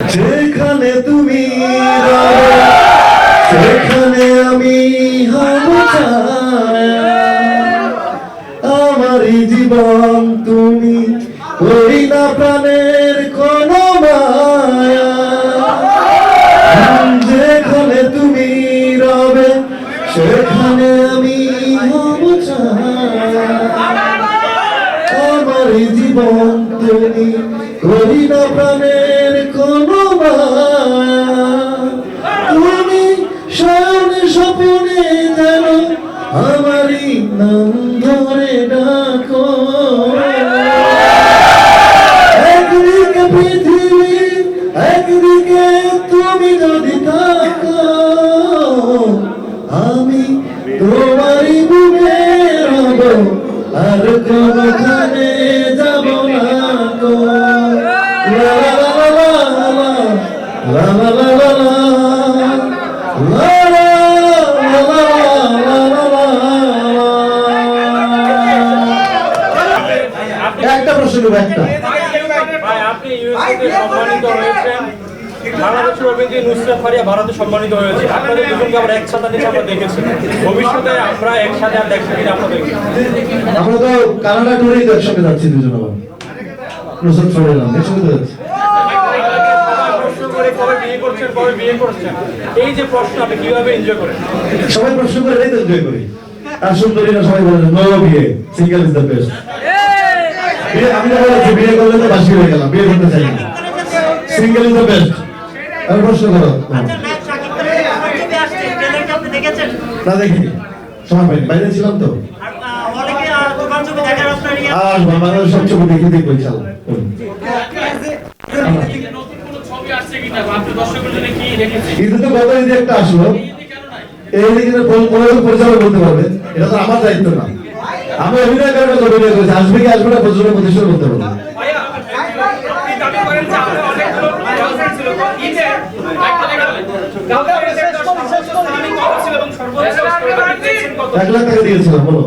যেখানে তুমি সেখানে আমি। আমারই জীবন তুমি করি না প্রাণের কোন মায়া যেখানে তুমি রবে, সেখানে আমি হব ছায়া। আমার জীবন তুমি করি না প্রাণের কোন তুমি শয়ন স্বপ্নে যেন আমারই নাম ধরে ডাকো। একদিকে পৃথিবী, একদিকে তুমি যদি থাকো, আমি তোমারই বুকে রব, আর কোনখানে যাব না গো। একটা প্রশ্ন একটা সম্মানিত হয়েছেন বাংলাদেশের অভিনেত্রী নুসরাত ফারিয়া ভারতে সম্মানিত হয়েছে। আপনাদের দুজনকে আমরা একসাথে আমরা দেখেছি। ভবিষ্যতে আমরা একসাথে আর দেখব কিনা আপনাদেরকে আমরা তো কানাডা টুরেই তো একসঙ্গে যাচ্ছি দুজন আবার। নুসরত ফরিলাম একসঙ্গে যাচ্ছি। কবে বিয়ে করছেন কবে বিয়ে করছেন? এই যে প্রশ্ন আপনি কীভাবে এনজয় করেন? সবাই প্রশ্ন করে এনজয় করি। আর সুন্দরী না সবাই বলে নো বিয়ে সিঙ্গেল ইজ দ্য বেস্ট বিয়ে আমি তো বলেছি বিয়ে করলে তো বাসি হয়ে গেলাম বিয়ে করতে চাই না। সিঙ্গেল ইজ দ্য বেস্ট আর প্রশ্ন করো। আচ্ছা না দেখিনি সময় পাইনি বাইরে ছিলাম তো। আর বাংলাদেশ সব ছবি দেখে দেখব ইনশাল্লাহ। কিন্তু তো গত ঈদে একটা আসলো এই দিকে পরিচালনা করতে পারবে? এটা তো আমার দায়িত্ব না। আমি অভিনয় কারণে অভিনয় করেছি আসবে কি আসবে না পরিচালনা প্রতিষ্ঠান করতে পারব এক লাখ টাকা দিয়েছিলাম বলো।